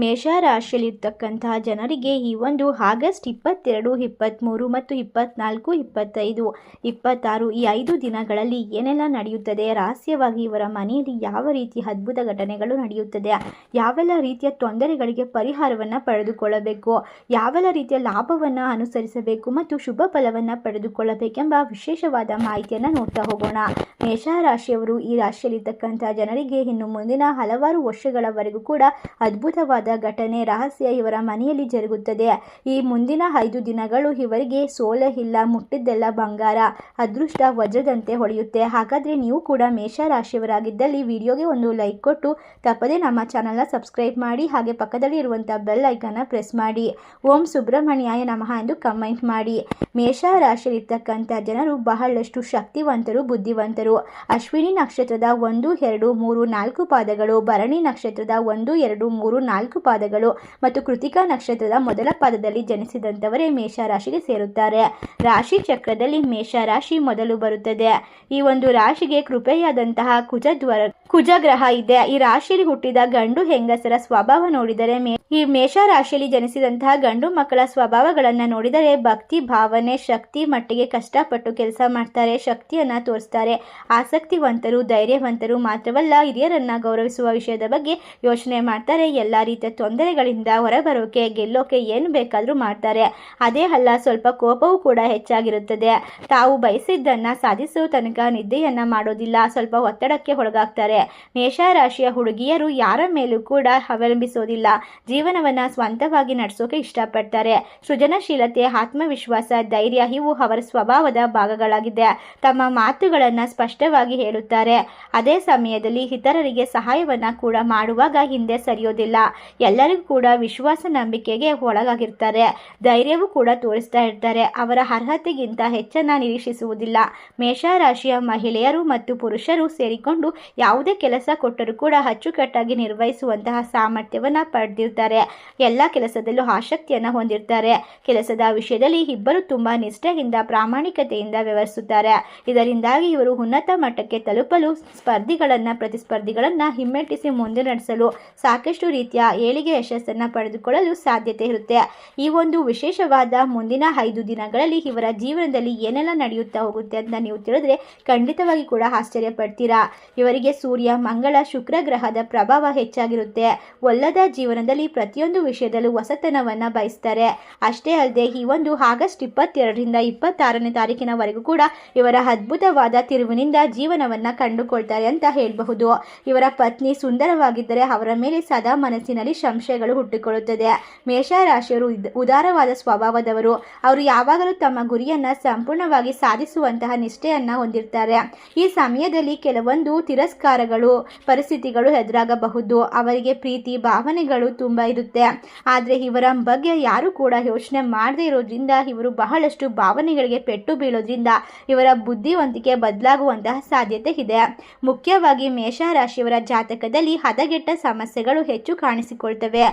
ಮೇಷ ರಾಶಿಯಲ್ಲಿರ್ತಕ್ಕಂತಹ ಜನರಿಗೆ ಈ ಒಂದು ಆಗಸ್ಟ್ ಇಪ್ಪತ್ತೆರಡು ಇಪ್ಪತ್ತ್ಮೂರು ಮತ್ತು ಇಪ್ಪತ್ನಾಲ್ಕು, ಇಪ್ಪತ್ತೈದು, ಇಪ್ಪತ್ತಾರು ಈ ಐದು ದಿನಗಳಲ್ಲಿ ಏನೆಲ್ಲ ನಡೆಯುತ್ತದೆ? ರಹಸ್ಯವಾಗಿ ಇವರ ಮನೆಯಲ್ಲಿ ಯಾವ ರೀತಿ ಅದ್ಭುತ ಘಟನೆಗಳು ನಡೆಯುತ್ತದೆ? ಯಾವೆಲ್ಲ ರೀತಿಯ ತೊಂದರೆಗಳಿಗೆ ಪರಿಹಾರವನ್ನು ಪಡೆದುಕೊಳ್ಳಬೇಕು? ಯಾವೆಲ್ಲ ರೀತಿಯ ಲಾಭವನ್ನು ಅನುಸರಿಸಬೇಕು ಮತ್ತು ಶುಭ ಫಲವನ್ನು ಪಡೆದುಕೊಳ್ಳಬೇಕೆಂಬ ವಿಶೇಷವಾದ ಮಾಹಿತಿಯನ್ನು ನೋಡ್ತಾ ಹೋಗೋಣ. ಮೇಷರಾಶಿಯವರು ಈ ರಾಶಿಯಲ್ಲಿರ್ತಕ್ಕಂಥ ಜನರಿಗೆ ಇನ್ನು ಮುಂದಿನ ಹಲವಾರು ವರ್ಷಗಳವರೆಗೂ ಕೂಡ ಅದ್ಭುತವಾದ ಘಟನೆ ರಹಸ್ಯ ಇವರ ಮನೆಯಲ್ಲಿ ಜರುಗುತ್ತದೆ. ಈ ಮುಂದಿನ ಐದು ದಿನಗಳು ಇವರಿಗೆ ಸೋಲೆ ಇಲ್ಲ, ಮುಟ್ಟಿದ್ದೆಲ್ಲ ಬಂಗಾರ. ಅದೃಷ್ಟ ವಜ್ರದಂತೆ ಹೊಳೆಯುತ್ತೆ. ಹಾಗಾದರೆ ನೀವು ಕೂಡ ಮೇಷರಾಶಿಯವರಾಗಿದ್ದಲ್ಲಿ ವಿಡಿಯೋಗೆ ಒಂದು ಲೈಕ್ ಕೊಟ್ಟು, ತಪ್ಪದೆ ನಮ್ಮ ಚಾನಲ್ನ ಸಬ್ಸ್ಕ್ರೈಬ್ ಮಾಡಿ, ಹಾಗೆ ಪಕ್ಕದಲ್ಲಿ ಇರುವಂಥ ಬೆಲ್ ಐಕನ್ನ ಪ್ರೆಸ್ ಮಾಡಿ. ಓಂ ಸುಬ್ರಹ್ಮಣ್ಯಾಯ ನಮಃ ಎಂದು ಕಮೆಂಟ್ ಮಾಡಿ. ಮೇಷರಾಶಿಯಲ್ಲಿರ್ತಕ್ಕಂಥ ಜನರು ಬಹಳಷ್ಟು ಶಕ್ತಿವಂತರು, ಬುದ್ಧಿವಂತರು. ಅಶ್ವಿನಿ ನಕ್ಷತ್ರದ ಒಂದು, ಎರಡು, ಮೂರು, ನಾಲ್ಕು ಪಾದಗಳು, ಭರಣಿ ನಕ್ಷತ್ರದ ಒಂದು, ಎರಡು, ಮೂರು, ನಾಲ್ಕು ಪಾದಗಳು ಮತ್ತು ಕೃತಿಕಾ ನಕ್ಷತ್ರದ ಮೊದಲ ಪಾದದಲ್ಲಿ ಜನಿಸಿದಂಥವರೇ ಮೇಷ ರಾಶಿಗೆ ಸೇರುತ್ತಾರೆ. ರಾಶಿ ಚಕ್ರದಲ್ಲಿ ಮೇಷ ರಾಶಿ ಮೊದಲು ಬರುತ್ತದೆ. ಈ ಒಂದು ರಾಶಿಗೆ ಕೃಪೆಯಾದಂತಹ ಕುಜದ್ವರ ಕುಜಗ್ರಹ ಇದೆ. ಈ ರಾಶಿಯಲ್ಲಿ ಹುಟ್ಟಿದ ಗಂಡು ಹೆಂಗಸರ ಸ್ವಭಾವ ನೋಡಿದರೆ ಈ ಮೇಷ ರಾಶಿಯಲ್ಲಿ ಜನಿಸಿದಂತಹ ಗಂಡು ಮಕ್ಕಳ ಸ್ವಭಾವಗಳನ್ನು ನೋಡಿದರೆ ಭಕ್ತಿ, ಭಾವನೆ, ಶಕ್ತಿ, ಮಟ್ಟಿಗೆ ಕಷ್ಟಪಟ್ಟು ಕೆಲಸ ಮಾಡ್ತಾರೆ, ಶಕ್ತಿಯನ್ನ ತೋರಿಸ್ತಾರೆ. ಆಸಕ್ತಿವಂತರು, ಧೈರ್ಯವಂತರು ಮಾತ್ರವಲ್ಲ ಹಿರಿಯರನ್ನ ಗೌರವಿಸುವ ವಿಷಯದ ಬಗ್ಗೆ ಯೋಚನೆ ಮಾಡ್ತಾರೆ. ಎಲ್ಲ ರೀತಿಯ ತೊಂದರೆಗಳಿಂದ ಹೊರಬರೋಕೆ, ಗೆಲ್ಲೋಕೆ ಏನು ಬೇಕಾದರೂ ಮಾಡ್ತಾರೆ. ಅದೇ ಅಲ್ಲ, ಸ್ವಲ್ಪ ಕೋಪವೂ ಕೂಡ ಹೆಚ್ಚಾಗಿರುತ್ತದೆ. ತಾವು ಬಯಸಿದ್ದನ್ನು ಸಾಧಿಸುವ ತನಕ ನಿದ್ದೆಯನ್ನು ಮಾಡೋದಿಲ್ಲ. ಸ್ವಲ್ಪ ಒತ್ತಡಕ್ಕೆ ಒಳಗಾಗ್ತಾರೆ. ಮೇಷ ರಾಶಿಯ ಹುಡುಗಿಯರು ಯಾರ ಮೇಲೂ ಕೂಡ ಅವಲಂಬಿಸೋದಿಲ್ಲ. ಜೀವನವನ್ನು ಸ್ವಂತವಾಗಿ ನಡೆಸೋಕೆ ಇಷ್ಟಪಡ್ತಾರೆ. ಸೃಜನಶೀಲತೆ, ಆತ್ಮವಿಶ್ವಾಸ, ಧೈರ್ಯ ಇವು ಅವರ ಸ್ವಭಾವದ ಭಾಗಗಳಾಗಿದೆ ತಮ್ಮ ಮಾತುಗಳನ್ನು ಸ್ಪಷ್ಟವಾಗಿ ಹೇಳುತ್ತಾರೆ. ಅದೇ ಸಮಯದಲ್ಲಿ ಇತರರಿಗೆ ಸಹಾಯವನ್ನು ಕೂಡ ಮಾಡುವಾಗ ಹಿಂದೆ ಸರಿಯೋದಿಲ್ಲ. ಎಲ್ಲರಿಗೂ ಕೂಡ ವಿಶ್ವಾಸ ನಂಬಿಕೆಗೆ ಒಳಗಾಗಿರ್ತಾರೆ. ಧೈರ್ಯವೂ ಕೂಡ ತೋರಿಸ್ತಾ ಇರ್ತಾರೆ. ಅವರ ಅರ್ಹತೆಗಿಂತ ಹೆಚ್ಚನ್ನ ನಿರೀಕ್ಷಿಸುವುದಿಲ್ಲ. ಮೇಷರಾಶಿಯ ಮಹಿಳೆಯರು ಮತ್ತು ಪುರುಷರು ಸೇರಿಕೊಂಡು ಯಾವುದೇ ಕೆಲಸ ಕೊಟ್ಟರೂ ಕೂಡ ಅಚ್ಚುಕಟ್ಟಾಗಿ ನಿರ್ವಹಿಸುವಂತಹ ಸಾಮರ್ಥ್ಯವನ್ನ ಪಡೆದಿರ್ತಾರೆ. ಎಲ್ಲ ಕೆಲಸದಲ್ಲೂ ಆಸಕ್ತಿಯನ್ನು ಹೊಂದಿರ್ತಾರೆ. ಕೆಲಸದ ವಿಷಯದಲ್ಲಿ ಇಬ್ಬರು ತುಂಬಾ ನಿಷ್ಠೆಯಿಂದ, ಪ್ರಾಮಾಣಿಕತೆಯಿಂದ ವ್ಯವಹರಿಸುತ್ತಾರೆ. ಇದರಿಂದಾಗಿ ಇವರು ಉನ್ನತ ಮಟ್ಟಕ್ಕೆ ತಲುಪಲು ಸ್ಪರ್ಧಿಗಳನ್ನ, ಪ್ರತಿಸ್ಪರ್ಧಿಗಳನ್ನ ಹಿಮ್ಮೆಟ್ಟಿಸಿ ಮುಂದೆ ನಡೆಸಲು ಸಾಕಷ್ಟು ರೀತಿಯ ಏಳಿಗೆ ಯಶಸ್ಸನ್ನು ಪಡೆದುಕೊಳ್ಳಲು ಸಾಧ್ಯತೆ ಇರುತ್ತೆ. ಈ ಒಂದು ವಿಶೇಷವಾದ ಮುಂದಿನ ಐದು ದಿನಗಳಲ್ಲಿ ಇವರ ಜೀವನದಲ್ಲಿ ಏನೆಲ್ಲ ನಡೆಯುತ್ತಾ ಹೋಗುತ್ತೆ ಅಂತ ನೀವು ತಿಳಿದ್ರೆ ಖಂಡಿತವಾಗಿ ಕೂಡ ಆಶ್ಚರ್ಯ ಪಡ್ತೀರಾ ಇವರಿಗೆ ಸೂರ್ಯ, ಮಂಗಳ, ಶುಕ್ರ ಗ್ರಹದ ಪ್ರಭಾವ ಹೆಚ್ಚಾಗಿರುತ್ತೆ. ಒಲ್ಲದ ಜೀವನದಲ್ಲಿ ಪ್ರತಿಯೊಂದು ವಿಷಯದಲ್ಲೂ ಹೊಸತನವನ್ನು ಬಯಸ್ತಾರೆ. ಅಷ್ಟೇ ಅಲ್ಲದೆ ಈ ಒಂದು ಆಗಸ್ಟ್ ಇಪ್ಪತ್ತೆರಡರಿಂದ ಇಪ್ಪತ್ತಾರನೇ ತಾರೀಕಿನವರೆಗೂ ಕೂಡ ಇವರ ಅದ್ಭುತವಾದ ತಿರುವಿನಿಂದ ಜೀವನವನ್ನ ಕಂಡುಕೊಳ್ತಾರೆ ಅಂತ ಹೇಳಬಹುದು. ಇವರ ಪತ್ನಿ ಸುಂದರವಾಗಿದ್ದರೆ ಅವರ ಮೇಲೆ ಸದಾ ಮನಸ್ಸಿನಲ್ಲಿ ಸಂಶಯಗಳು ಹುಟ್ಟಿಕೊಳ್ಳುತ್ತದೆ. ಮೇಷ ರಾಶಿಯವರು ಉದಾರವಾದ ಸ್ವಭಾವದವರು. ಅವರು ಯಾವಾಗಲೂ ತಮ್ಮ ಗುರಿಯನ್ನ ಸಂಪೂರ್ಣವಾಗಿ ಸಾಧಿಸುವಂತಹ ನಿಷ್ಠೆಯನ್ನ ಹೊಂದಿರ್ತಾರೆ. ಈ ಸಮಯದಲ್ಲಿ ಕೆಲವೊಂದು ತಿರಸ್ಕಾರಗಳು, ಪರಿಸ್ಥಿತಿಗಳು ಎದುರಾಗಬಹುದು. ಅವರಿಗೆ ಪ್ರೀತಿ, ಭಾವನೆಗಳು ತುಂಬ ಇರುತ್ತೆ. ಆದರೆ ಇವರ ಬಗ್ಗೆ ಯಾರು ಕೂಡ ಯೋಚನೆ ಮಾಡದೇ ಇರೋದ್ರಿಂದ, ಇವರು ಬಹಳಷ್ಟು ಭಾವನೆಗಳಿಗೆ ಪೆಟ್ಟು ಬೀಳೋದ್ರಿಂದ, ಇವರ ಬುದ್ಧಿವಂತಿಕೆ ಬದಲಾಗುವಂತಹ ಸಾಧ್ಯತೆ ಇದೆ. ಮುಖ್ಯವಾಗಿ ಮೇಷರಾಶಿಯವರ ಜಾತಕದಲ್ಲಿ ಹದಗೆಟ್ಟ ಸಮಸ್ಯೆಗಳು ಹೆಚ್ಚು ಕಾಣಿಸಿಕೊಳ್ತವೆ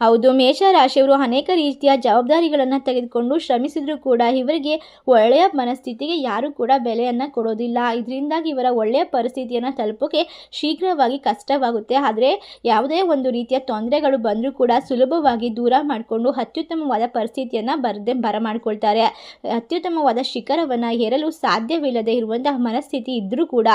ಹೌದು, ಮೇಷರಾಶಿಯವರು ಅನೇಕ ರೀತಿಯ ಜವಾಬ್ದಾರಿಗಳನ್ನು ತೆಗೆದುಕೊಂಡು ಶ್ರಮಿಸಿದರೂ ಕೂಡ ಇವರಿಗೆ ಒಳ್ಳೆಯ ಮನಸ್ಥಿತಿಗೆ ಯಾರೂ ಕೂಡ ಬೆಲೆಯನ್ನು ಕೊಡೋದಿಲ್ಲ. ಇದರಿಂದಾಗಿ ಇವರ ಒಳ್ಳೆಯ ಪರಿಸ್ಥಿತಿಯನ್ನು ತಲುಪೋಕೆ ಶೀಘ್ರವಾಗಿ ಕಷ್ಟವಾಗುತ್ತೆ. ಆದರೆ ಯಾವುದೇ ಒಂದು ರೀತಿಯ ತೊಂದರೆಗಳು ಬಂದರೂ ಕೂಡ ಸುಲಭವಾಗಿ ದೂರ ಮಾಡಿಕೊಂಡು ಅತ್ಯುತ್ತಮವಾದ ಪರಿಸ್ಥಿತಿಯನ್ನು ಬರದೆ ಬರಮಾಡ್ಕೊಳ್ತಾರೆ ಅತ್ಯುತ್ತಮವಾದ ಶಿಖರವನ್ನು ಏರಲು ಸಾಧ್ಯವಿಲ್ಲದೆ ಇರುವಂತಹ ಮನಸ್ಥಿತಿ ಇದ್ದರೂ ಕೂಡ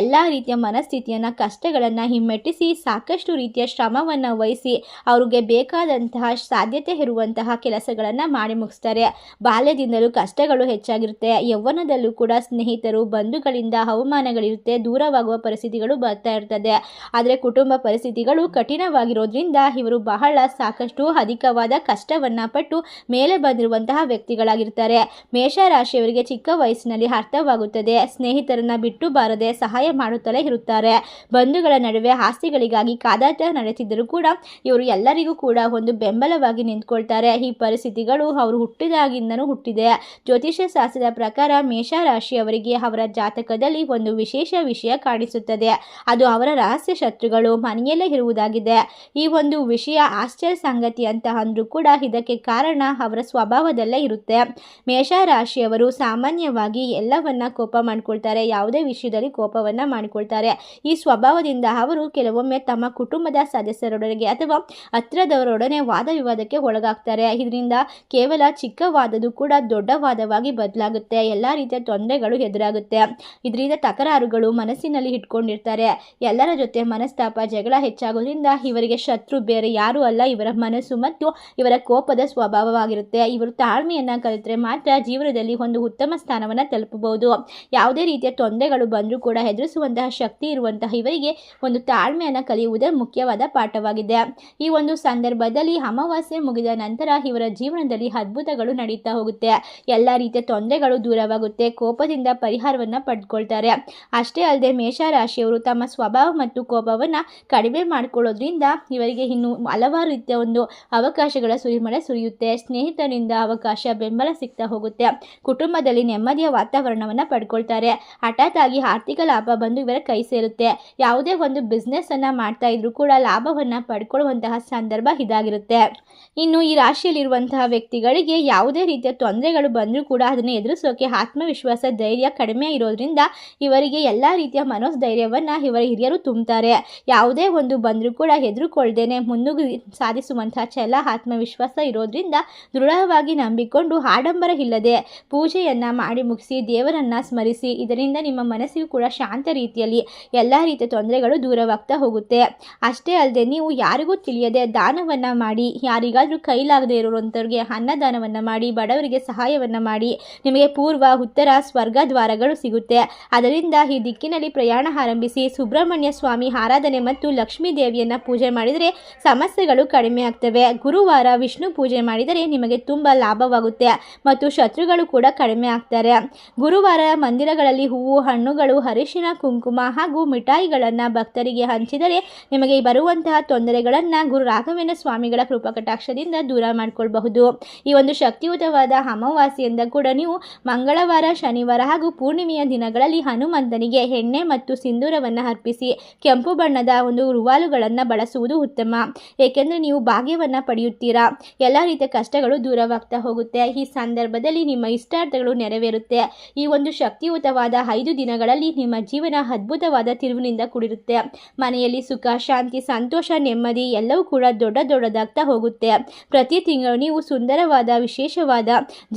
ಎಲ್ಲ ರೀತಿಯ ಮನಸ್ಥಿತಿಯನ್ನು, ಕಷ್ಟಗಳನ್ನು ಹಿಮ್ಮೆಟ್ಟಿಸಿ ಸಾಕಷ್ಟು ರೀತಿಯ ಶ್ರಮವನ್ನು ವಹಿಸಿ ಅವ್ರಿಗೆ ಬೇಕಾದಂತಹ ಸಾಧ್ಯತೆ ಇರುವಂತಹ ಕೆಲಸಗಳನ್ನು ಮಾಡಿ ಮುಗಿಸ್ತಾರೆ. ಬಾಲ್ಯದಿಂದಲೂ ಕಷ್ಟಗಳು ಹೆಚ್ಚಾಗಿರುತ್ತೆ. ಯೌವನದಲ್ಲೂ ಕೂಡ ಸ್ನೇಹಿತರು, ಬಂಧುಗಳಿಂದ ಹವಾಮಾನಗಳಿರುತ್ತೆ ದೂರವಾಗುವ ಪರಿಸ್ಥಿತಿಗಳು ಬರ್ತಾ ಇರ್ತದೆ. ಆದರೆ ಕುಟುಂಬ ಪರಿಸ್ಥಿತಿಗಳು ಕಠಿಣವಾಗಿರೋದ್ರಿಂದ ಇವರು ಬಹಳ ಸಾಕಷ್ಟು ಅಧಿಕವಾದ ಕಷ್ಟವನ್ನು ಪಟ್ಟು ಮೇಲೆ ಬಂದಿರುವಂತಹ ವ್ಯಕ್ತಿಗಳಾಗಿರ್ತಾರೆ. ಮೇಷರಾಶಿಯವರಿಗೆ ಚಿಕ್ಕ ವಯಸ್ಸಿನಲ್ಲಿ ಅರ್ಥವಾಗುತ್ತದೆ. ಸ್ನೇಹಿತರನ್ನ ಬಿಟ್ಟು ಬಾರದೆ ಸಹಾಯ ಮಾಡುತ್ತಲೇ ಇರುತ್ತಾರೆ. ಬಂಧುಗಳ ನಡುವೆ ಆಸ್ತಿಗಳಿಗಾಗಿ ಕಾದಾಟ ನಡೆಸಿದ್ದರೂ ಕೂಡ ಇವರು ಎಲ್ಲರಿಗೂ ಕೂಡ ಒಂದು ಬೆಂಬಲವಾಗಿ ನಿಂತ್ಕೊಳ್ತಾರೆ. ಈ ಪರಿಸ್ಥಿತಿಗಳು ಅವರು ಹುಟ್ಟಿದಾಗಿಂದನೂ ಹುಟ್ಟಿದೆ. ಜ್ಯೋತಿಷ್ಯ ಶಾಸ್ತ್ರದ ಪ್ರಕಾರ ಮೇಷರಾಶಿಯವರಿಗೆ ಅವರ ಜಾತಕದಲ್ಲಿ ಒಂದು ವಿಶೇಷ ವಿಷಯ ಕಾಣಿಸುತ್ತದೆ. ಅದು ಅವರ ರಹಸ್ಯ ಶತ್ರುಗಳು, ಮನೆಯಲ್ಲೇ ಇರುವುದಾಗಿದೆ. ಈ ಒಂದು ವಿಷಯ ಆಶ್ಚರ್ಯ ಸಂಗತಿ ಅಂತ ಅಂದ್ರೂ ಕೂಡ ಇದಕ್ಕೆ ಕಾರಣ ಅವರ ಸ್ವಭಾವದಲ್ಲೇ ಇರುತ್ತೆ. ಮೇಷರಾಶಿಯವರು ಸಾಮಾನ್ಯವಾಗಿ ಎಲ್ಲವನ್ನ ಕೋಪ ಮಾಡ್ಕೊಳ್ತಾರೆ. ಯಾವುದೇ ವಿಷಯದಲ್ಲಿ ಕೋಪವನ್ನ ಮಾಡಿಕೊಳ್ತಾರೆ. ಈ ಸ್ವಭಾವದಿಂದ ಅವರು ಕೆಲವೊಮ್ಮೆ ತಮ್ಮ ಕುಟುಂಬದ ಸದಸ್ಯರೊಡನೆ ಅಥವಾ ಹತ್ರದವರೊಡನೆ ವಾದ ವಿವಾದಕ್ಕೆ ಒಳಗಾಗ್ತಾರೆ. ಇದರಿಂದ ಕೇವಲ ಚಿಕ್ಕ ವಾದದ್ದು ಕೂಡ ದೊಡ್ಡ ವಾದವಾಗಿ ಬದಲಾಗುತ್ತೆ. ಎಲ್ಲ ರೀತಿಯ ತೊಂದರೆಗಳು ಎದುರಾಗುತ್ತೆ. ಇದರಿಂದ ತಕರಾರುಗಳು ಮನಸ್ಸಿನಲ್ಲಿ ಇಟ್ಕೊಂಡಿರ್ತಾರೆ. ಎಲ್ಲರ ಜೊತೆ ಮನಸ್ತಾಪ, ಜಗಳ ಹೆಚ್ಚಾಗೋದ್ರಿಂದ ಇವರಿಗೆ ಶತ್ರು ಬೇರೆ ಯಾರೂ ಅಲ್ಲ. ಇವರ ಮನಸ್ಸು ಮತ್ತು ಇವರ ಕೋಪದ ಸ್ವಭಾವವಾಗಿರುತ್ತೆ. ಇವರು ತಾಳ್ಮೆಯನ್ನು ಕಲಿತರೆ ಮಾತ್ರ ಜೀವನದಲ್ಲಿ ಒಂದು ಉತ್ತಮ ಸ್ಥಾನವನ್ನು ತಲುಪಬಹುದು. ಯಾವುದೇ ರೀತಿಯ ತೊಂದರೆಗಳು ಬಂದರೂ ಕೂಡ ಎದುರಿಸುವಂತಹ ಶಕ್ತಿ ಇರುವಂತಹ ಇವರಿಗೆ ಒಂದು ತಾಳ್ಮೆಯನ್ನು ಕಲಿಯುವುದೇ ಮುಖ್ಯವಾದ ಪಾಠವಾಗಿದೆ. ಈ ಒಂದು ಸಂದರ್ಭದಲ್ಲಿ ಅಮಾವಾಸ್ಯೆ ಮುಗಿದ ನಂತರ ಇವರ ಜೀವನದಲ್ಲಿ ಅದ್ಭುತಗಳು ನಡೀತಾ ಹೋಗುತ್ತೆ. ಎಲ್ಲ ರೀತಿಯ ತೊಂದರೆಗಳು ದೂರವಾಗುತ್ತೆ. ಕೋಪದಿಂದ ಪರಿಹಾರವನ್ನು ಪಡ್ಕೊಳ್ತಾರೆ. ಅಷ್ಟೇ ಅಲ್ಲದೆ ಮೇಷರಾಶಿಯವರು ತಮ್ಮ ಸ್ವಭಾವ ಮತ್ತು ಕೋಪವನ್ನು ಕಡಿಮೆ ಮಾಡಿಕೊಳ್ಳೋದ್ರಿಂದ ಇವರಿಗೆ ಇನ್ನು ಹಲವಾರು ರೀತಿಯ ಒಂದು ಅವಕಾಶಗಳ ಸುರಿಮಳೆ ಸುರಿಯುತ್ತೆ. ಸ್ನೇಹಿತರಿಂದ ಅವಕಾಶ, ಬೆಂಬಲ ಸಿಗ್ತಾ ಹೋಗುತ್ತೆ. ಕುಟುಂಬದಲ್ಲಿ ನೆಮ್ಮದಿಯ ವಾತಾವರಣವನ್ನು ಪಡ್ಕೊಳ್ತಾರೆ. ಹಠಾತ್ ಆಗಿ ಆರ್ಥಿಕ ಲಾಭ ಬಂದು ಇವರ ಕೈ ಸೇರುತ್ತೆ. ಯಾವುದೇ ಒಂದು ಬಿಸ್ನೆಸ್ ಅನ್ನ ಮಾಡ್ತಾ ಇದ್ರೂ ಕೂಡ ಲಾಭವನ್ನ ಪಡ್ಕೊಳ್ಳುವಂತಹ ಸಂದರ್ಭ ಇದಾಗಿರುತ್ತೆ. ಇನ್ನು ಈ ರಾಶಿಯಲ್ಲಿರುವಂತಹ ವ್ಯಕ್ತಿಗಳಿಗೆ ಯಾವುದೇ ರೀತಿಯ ತೊಂದರೆಗಳು ಬಂದರೂ ಕೂಡ ಅದನ್ನು ಎದುರಿಸೋಕೆ ಆತ್ಮವಿಶ್ವಾಸ, ಧೈರ್ಯ ಕಡಿಮೆ ಇರೋದ್ರಿಂದ ಇವರಿಗೆ ಎಲ್ಲ ರೀತಿಯ ಮನೋಸ್ಥೈರ್ಯವನ್ನು ಇವರ ಹಿರಿಯರು ತುಂಬ್ತಾರೆ. ಯಾವುದೇ ಒಂದು ಬಂದರೂ ಕೂಡ ಹೆದರುಕೊಳ್ದೇನೆ ಮುನ್ನುಗ್ಗಿ ಸಾಧಿಸುವಂತಹ ಛಲ, ಆತ್ಮವಿಶ್ವಾಸ ಇರೋದ್ರಿಂದ ದೃಢವಾಗಿ ನಂಬಿಕೊಂಡು ಆಡಂಬರ ಇಲ್ಲದೆ ಪೂಜೆಯನ್ನು ಮಾಡಿ ಮುಗಿಸಿ, ದೇವರನ್ನು ಸ್ಮರಿಸಿ, ಇದರಿಂದ ನಿಮ್ಮ ಮನಸ್ಸಿಗೂ ಕೂಡ ಶಾಂತ ರೀತಿಯಲ್ಲಿ ಎಲ್ಲ ರೀತಿಯ ತೊಂದರೆಗಳು ದೂರವಾಗ್ತಾ ಹೋಗುತ್ತೆ. ಅಷ್ಟೇ ಅಲ್ಲದೆ ನೀವು ಯಾರಿಗೂ ತಿಳಿಯದೆ ದಾನವನ್ನು ಮಾಡಿ, ಯಾರಿಗಾದರೂ ಕೈಲಾಗದೇ ಇರುವಂಥವ್ರಿಗೆ ಅನ್ನದಾನವನ್ನು ಮಾಡಿ, ಬಡವರಿಗೆ ಸಹಾಯವನ್ನು ಮಾಡಿ, ನಿಮಗೆ ಪೂರ್ವ, ಉತ್ತರ ಸ್ವರ್ಗ ದ್ವಾರಗಳು ಸಿಗುತ್ತೆ. ಅದರಿಂದ ಈ ದಿಕ್ಕಿನಲ್ಲಿ ಪ್ರಯಾಣ ಆರಂಭಿಸಿ, ಸುಬ್ರಹ್ಮಣ್ಯ ಸ್ವಾಮಿ ಆರಾಧನೆ ಮತ್ತು ಲಕ್ಷ್ಮೀ ದೇವಿಯನ್ನು ಪೂಜೆ ಮಾಡಿದರೆ ಸಮಸ್ಯೆಗಳು ಕಡಿಮೆ ಆಗ್ತವೆ. ಗುರುವಾರ ವಿಷ್ಣು ಪೂಜೆ ಮಾಡಿದರೆ ನಿಮಗೆ ತುಂಬ ಲಾಭವಾಗುತ್ತೆ ಮತ್ತು ಶತ್ರುಗಳು ಕೂಡ ಕಡಿಮೆ ಆಗ್ತಾರೆ. ಗುರುವಾರ ಮಂದಿರಗಳಲ್ಲಿ ಹೂವು, ಹಣ್ಣುಗಳು, ಅರಿಶಿನ, ಕುಂಕುಮ ಹಾಗೂ ಮಿಠಾಯಿಗಳನ್ನು ಭಕ್ತರಿಗೆ ಹಂಚಿದರೆ ನಿಮಗೆ ಬರುವಂತಹ ತೊಂದರೆಗಳನ್ನು ಗುರು ರಾಘವೇಂದ್ರ ಸ್ವಾಮಿಗಳ ಕೃಪಕಟಾಕ್ಷದಿಂದ ದೂರ ಮಾಡಿಕೊಳ್ಬಹುದು. ಈ ಒಂದು ಶಕ್ತಿಯುತವಾದ ಅಮಾವಾಸ್ಯೆಯಿಂದ ಕೂಡ ನೀವು ಮಂಗಳವಾರ, ಶನಿವಾರ ಹಾಗೂ ಪೂರ್ಣಿಮೆಯ ದಿನಗಳಲ್ಲಿ ಹನುಮಂತನಿಗೆ ಎಣ್ಣೆ ಮತ್ತು ಸಿಂಧೂರವನ್ನು ಅರ್ಪಿಸಿ ಕೆಂಪು ಬಣ್ಣದ ಒಂದು ರುವಾಲುಗಳನ್ನು ಬಳಸುವುದು ಉತ್ತಮ. ಏಕೆಂದರೆ ನೀವು ಭಾಗ್ಯವನ್ನು ಪಡೆಯುತ್ತೀರಾ? ಎಲ್ಲ ರೀತಿಯ ಕಷ್ಟಗಳು ದೂರವಾಗ್ತಾ ಹೋಗುತ್ತೆ. ಈ ಸಂದರ್ಭದಲ್ಲಿ ನಿಮ್ಮ ಇಷ್ಟಾರ್ಥಗಳು ನೆರವೇರುತ್ತೆ. ಈ ಒಂದು ಶಕ್ತಿಯುತವಾದ ಐದು ದಿನಗಳಲ್ಲಿ ನಿಮ್ಮ ಜೀವನ ಅದ್ಭುತವಾದ ತಿರುವಿನಿಂದ ಕೂಡಿರುತ್ತೆ. ಮನೆಯಲ್ಲಿ ಸುಖ, ಶಾಂತಿ, ಸಂತೋಷ, ನೆಮ್ಮದಿ ಎಲ್ಲವೂ ಕೂಡ ದೊಡ್ಡ ದೊಡ್ಡದಾಗ್ತಾ ಹೋಗುತ್ತೆ. ಪ್ರತಿ ತಿಂಗಳು ನೀವು ಸುಂದರವಾದ, ವಿಶೇಷವಾದ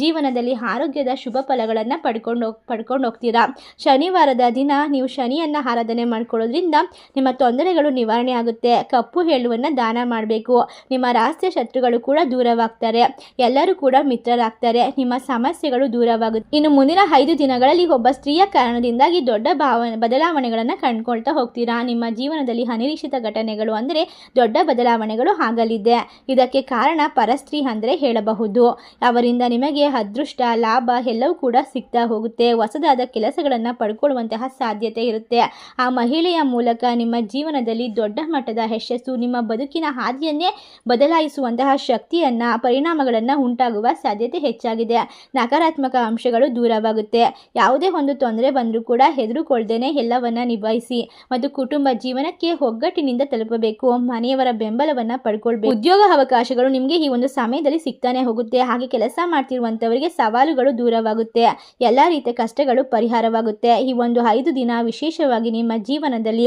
ಜೀವನದಲ್ಲಿ ಆರೋಗ್ಯದ ಶುಭ ಫಲಗಳನ್ನು ಪಡ್ಕೊಂಡು ಪಡ್ಕೊಂಡು ಹೋಗ್ತೀರಾ? ಶನಿವಾರದ ದಿನ ನೀವು ಶನಿಯನ್ನು ಆರಾಧನೆ ಮಾಡ್ಕೊಳ್ಳೋದ್ರಿಂದ ನಿಮ್ಮ ತೊಂದರೆಗಳು ನಿವಾರಣೆ ಆಗುತ್ತೆ. ಕಪ್ಪು ಹೇಳುವನ್ನು ದಾನ ಮಾಡಬೇಕು. ನಿಮ್ಮ ರಹಸ್ಯ ಶತ್ರುಗಳು ಕೂಡ ದೂರವಾಗ್ತಾರೆ. ಎಲ್ಲರೂ ಕೂಡ ಮಿತ್ರರಾಗ್ತಾರೆ. ನಿಮ್ಮ ಸಮಸ್ಯೆಗಳು ದೂರವಾಗುತ್ತೆ. ಇನ್ನು ಮುಂದಿನ ಐದು ದಿನಗಳಲ್ಲಿ ಒಬ್ಬ ಸ್ತ್ರೀಯ ಕಾರಣದಿಂದಾಗಿ ದೊಡ್ಡ ಭಾವ, ಬದಲಾವಣೆಗಳನ್ನು ಕಂಡುಕೊಳ್ತಾ ಹೋಗ್ತೀರಾ? ನಿಮ್ಮ ಜೀವನದಲ್ಲಿ ಅನಿರೀಕ್ಷಿತ ಘಟನೆಗಳು ಅಂದರೆ ದೊಡ್ಡ ಬದಲಾವಣೆಗಳು ಆಗಲಿದೆ ಇದಕ್ಕೆ ಕಾರಣ ಪರಸ್ತ್ರೀ ಅಂದರೆ ಹೇಳಬಹುದು. ಅವರಿಂದ ನಿಮಗೆ ಅದೃಷ್ಟ, ಲಾಭ ಎಲ್ಲವೂ ಕೂಡ ಸಿಗ್ತಾ ಹೋಗುತ್ತೆ. ಹೊಸದಾದ ಕೆಲಸಗಳನ್ನು ಪಡ್ಕೊಳ್ಳುವಂತಹ ಸಾಧ್ಯತೆ ಇರುತ್ತೆ. ಆ ಮಹಿಳೆಯ ಮೂಲಕ ನಿಮ್ಮ ಜೀವನದಲ್ಲಿ ದೊಡ್ಡ ಮಟ್ಟದ ಯಶಸ್ಸು, ನಿಮ್ಮ ಬದುಕಿನ ಹಾದಿಯನ್ನೇ ಬದಲಾಯಿಸುವಂತಹ ಶಕ್ತಿಯನ್ನು, ಪರಿಣಾಮಗಳನ್ನು ಉಂಟಾಗುವ ಸಾಧ್ಯತೆ ಹೆಚ್ಚಾಗಿದೆ. ನಕಾರಾತ್ಮಕ ಅಂಶಗಳು ದೂರವಾಗುತ್ತೆ. ಯಾವುದೇ ಒಂದು ತೊಂದರೆ ಬಂದರೂ ಕೂಡ ಹೆದರುಕೊಳ್ದೇನೆ ಎಲ್ಲವನ್ನ ನಿಭಾಯಿಸಿ. ಮತ್ತು ಕುಟುಂಬ ಜೀವನಕ್ಕೆ ಒಗ್ಗಟ್ಟಿನಿಂದ ತಲುಪಬೇಕು. ಮನೆಯವರ ಬೆಂಬಲವನ್ನು ಪಡ್ಕೊಳ್ಬೇಕು ಉದ್ಯೋಗ ಅವಕಾಶಗಳು ನಿಮಗೆ ಈ ಒಂದು ಸಮಯದಲ್ಲಿ ಸಿಗ್ತಾನೆ ಹೋಗುತ್ತೆ. ಹಾಗೆ ಕೆಲಸ ಮಾಡ್ತಿರುವಂತವರಿಗೆ ಸವಾಲುಗಳು ದೂರವಾಗುತ್ತೆ. ಎಲ್ಲ ರೀತಿಯ ಕಷ್ಟಗಳು ಪರಿಹಾರವಾಗುತ್ತೆ. ಈ ಒಂದು ಐದು ದಿನ ವಿಶೇಷವಾಗಿ ನಿಮ್ಮ ಜೀವನದಲ್ಲಿ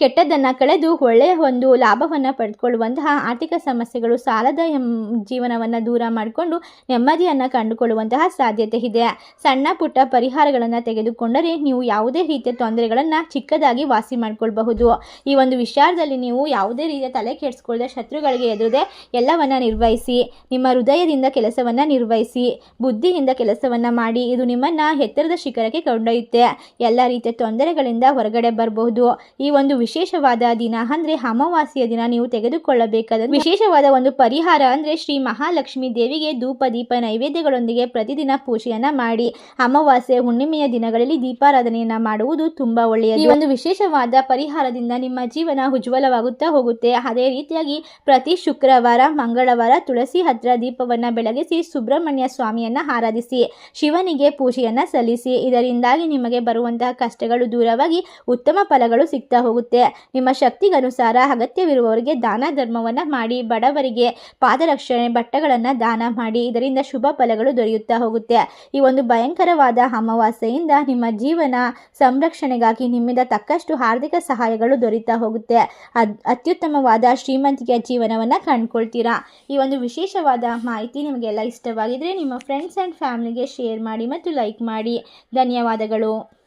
ಕೆಟ್ಟದನ್ನ ಕಳೆದು ಒಳ್ಳೆಯ ಒಂದು ಲಾಭವನ್ನ ಪಡೆದುಕೊಳ್ಳುವಂತಹ ಆರ್ಥಿಕ ಸಮಸ್ಯೆಗಳು ಸಾಲದ ಜೀವನವನ್ನ ದೂರ ಮಾಡಿಕೊಂಡು ನೆಮ್ಮದಿಯನ್ನ ಕಂಡುಕೊಳ್ಳುವಂತಹ ಸಾಧ್ಯತೆ ಇದೆ. ಸಣ್ಣ ಪುಟ್ಟ ಪರಿಹಾರಗಳನ್ನು ತೆಗೆದುಕೊಂಡರೆ ನೀವು ಯಾವುದೇ ರೀತಿಯ ತೊಂದರೆಗಳನ್ನು ಚಿಕ್ಕದಾಗಿ ವಾಸಿ ಮಾಡಿಕೊಳ್ಬಹುದು. ಈ ಒಂದು ವಿಚಾರದಲ್ಲಿ ನೀವು ಯಾವುದೇ ರೀತಿಯ ತಲೆ ಕೆಡಿಸ್ಕೊಳ್ಳದೆ ಶತ್ರುಗಳಿಗೆ ಎದುರದೆ ಎಲ್ಲವನ್ನ ನಿರ್ವಹಿಸಿ, ನಿಮ್ಮ ಹೃದಯದಿಂದ ಕೆಲಸವನ್ನು ನಿರ್ವಹಿಸಿ, ಬುದ್ಧಿಯಿಂದ ಕೆಲಸವನ್ನು ಮಾಡಿ, ಇದು ನಿಮ್ಮನ್ನು ಎತ್ತರದ ಶಿಖರಕ್ಕೆ ಕೊಂಡೊಯ್ಯುತ್ತೆ. ಎಲ್ಲ ರೀತಿಯ ತೊಂದರೆಗಳಿಂದ ಹೊರಗಡೆ ಬರಬಹುದು. ಈ ಒಂದು ವಿಶೇಷವಾದ ದಿನ ಅಂದರೆ ಅಮಾವಾಸ್ಯೆಯ ದಿನ ನೀವು ತೆಗೆದುಕೊಳ್ಳಬೇಕಾದ ವಿಶೇಷವಾದ ಒಂದು ಪರಿಹಾರ ಅಂದರೆ ಶ್ರೀ ಮಹಾಲಕ್ಷ್ಮಿ ದೇವಿಗೆ ಧೂಪ, ದೀಪ, ನೈವೇದ್ಯಗಳೊಂದಿಗೆ ಪ್ರತಿದಿನ ಪೂಜೆಯನ್ನ ಮಾಡಿ. ಅಮಾವಾಸ್ಯೆ ಹುಣ್ಣಿಮೆಯ ದಿನಗಳಲ್ಲಿ ದೀಪಾರಾಧನೆಯನ್ನ ಮಾಡುವುದು ತುಂಬಾ ಒಳ್ಳೆಯದು. ಈ ಒಂದು ವಿಶೇಷವಾದ ಪರಿಹಾರದಿಂದ ನಿಮ್ಮ ಜೀವನ ಉಜ್ವಲವಾಗುತ್ತಾ ಹೋಗುತ್ತೆ. ಅದೇ ರೀತಿಯಾಗಿ ಪ್ರತಿ ಪ್ರತಿ ಶುಕ್ರವಾರ, ಮಂಗಳವಾರ ತುಳಸಿ ಹತ್ರ ದೀಪವನ್ನು ಬೆಳಗಿಸಿ ಸುಬ್ರಹ್ಮಣ್ಯ ಸ್ವಾಮಿಯನ್ನು ಆರಾಧಿಸಿ, ಶಿವನಿಗೆ ಪೂಜೆಯನ್ನು ಸಲ್ಲಿಸಿ. ಇದರಿಂದಾಗಿ ನಿಮಗೆ ಬರುವಂತಹ ಕಷ್ಟಗಳು ದೂರವಾಗಿ ಉತ್ತಮ ಫಲಗಳು ಸಿಗ್ತಾ ಹೋಗುತ್ತೆ. ನಿಮ್ಮ ಶಕ್ತಿಗನುಸಾರ ಅಗತ್ಯವಿರುವವರಿಗೆ ದಾನ ಧರ್ಮವನ್ನು ಮಾಡಿ, ಬಡವರಿಗೆ ಪಾದರಕ್ಷಣೆ ಬಟ್ಟೆಗಳನ್ನು ದಾನ ಮಾಡಿ, ಇದರಿಂದ ಶುಭ ಫಲಗಳು ದೊರೆಯುತ್ತಾ ಹೋಗುತ್ತೆ. ಈ ಒಂದು ಭಯಂಕರವಾದ ಅಮಾವಾಸ್ಯೆಯಿಂದ ನಿಮ್ಮ ಜೀವನ ಸಂರಕ್ಷಣೆಗಾಗಿ ನಿಮ್ಮಿಂದ ತಕ್ಕಷ್ಟು ಆರ್ಥಿಕ ಸಹಾಯಗಳು ದೊರೀತಾ ಹೋಗುತ್ತೆ. ಅತ್ಯುತ್ತಮವಾದ ಶ್ರೀಮಂತಿಕೆಯ ಜೀವನವನ್ನು ಕಂಡ್ಕೊಳ್ತೀರಾ? ಈ ಒಂದು ವಿಶೇಷವಾದ ಮಾಹಿತಿ ನಿಮಗೆಲ್ಲ ಇಷ್ಟವಾಗಿದ್ದರೆ ನಿಮ್ಮ ಫ್ರೆಂಡ್ಸ್ ಆ್ಯಂಡ್ ಫ್ಯಾಮಿಲಿಗೆ ಶೇರ್ ಮಾಡಿ ಮತ್ತು ಲೈಕ್ ಮಾಡಿ. ಧನ್ಯವಾದಗಳು.